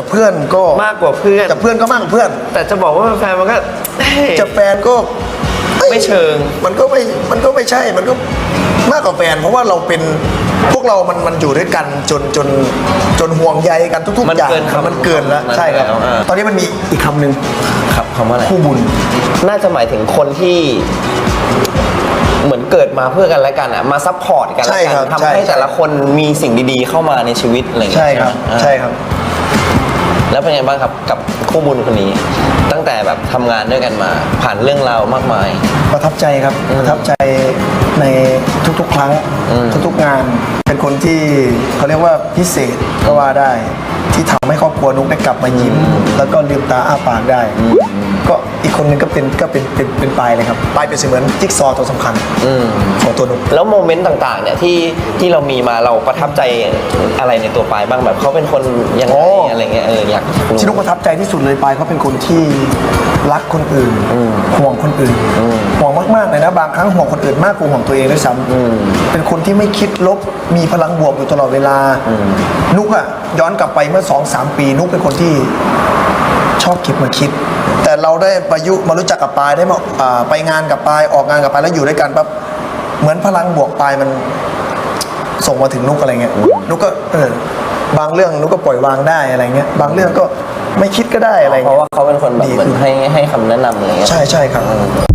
จะเพื่อนก็มากกว่าเพื่อนจะเพื่อนก็มากกว่าเพื่อน แต่จะบอกว่าเป็นแฟนมันก็เฮ้ยจะแฟนก็อ้ยไม่เชิง มันก็ไม่มันก็ไม่ใช่มันก็มากกว่าแฟน เพราะว่าเราเป็นพวกเรามันมันอยู่ด้วยกันจนจนจนห่วงใยกันทุกมันๆอย่างเกินคำมันเกินแล้วนั้นใช่ครับ แล้วอ่า ตอนนี้มันมีอีกคำหนึ่งครับคำว่าอะไร คู่บุญ น่าจะหมายถึงคนที่ เหมือนเกิดมาเพื่อกันและกันอะมาซัพพอร์ตกันและใช่กัครับทำใช่ให้แต่ละคนมีสิ่งดีๆเข้ามาในชีวิตอะไรอย่างเงี้ยใช่ครับ ไหมอ่า ใช่ครับ แล้วเป็นไงบ้างครับกับคู่บุญคนนี้ ตั้งแต่แบบทำงานด้วยกันมาผ่านเรื่องราวมากมาย ประทับใจครับอืมประทับใจในทุกๆค รั้งอืม ทุกๆงาน เป็นคนที่เขาเรียกว่าพิเศษก็ว่าได้ ที่ทำให้ครอบครัวนุกได้กลับมายิ้ม แล้วก็ลืมตาอ้าปากได้ ก็อีกคนนึงก็เป็นก็เป็นเป็นเป็นปลายเลยครับปลายเป็นเสมือนจิ๊กซอว์ตัวสำคัญอืม ของตัวนุก แล้วโมเมนต์ต่างๆเนี่ยที่ที่เรามีมาเราประทับใจอะไรในตัวปายบ้างแบบเขาเป็นคนยังไงโอ้ อะไรเงี้ยเอออยากรู้ ที่นุกประทับใจที่สุดเลยปลายเขาเป็นคนที่รักคนอื่นอืมห่วงคนอื่น อืมห่วง มากๆเลยนะบางครั้งห่วงคนอื่นมากกว่าห่วงตัวเองด้วยซ้ำอืมเป็นคนที่ไม่คิดลบมีพลังบวกอยู่ตลอดเวลาอืมนุกอะย้อนกลับไปเมื่อ2อสปี นุกเป็นคนที่ชอบเก็บมาคิด แต่เราได้ประยุมารู้จักกับปายได้มาอ่าไปงานกับปายออกงานกับปายแล้วอยู่ด้วยกันปั๊บเหมือนพลังบวกปายมันส่งมาถึงนุกอะไรเงี้ยนุกก็เออบางเรื่องนุกก็ปล่อยวางได้อะไรเงี้ยบางเรื่องก็ไม่คิดก็ได้อะไรเพราะเงี้ยว่าเขาเป็นคนแบบดีเหมือนขึ้นให้ให้คำแนะนำอะไรเงี้ยใช่ใช่ครับอืม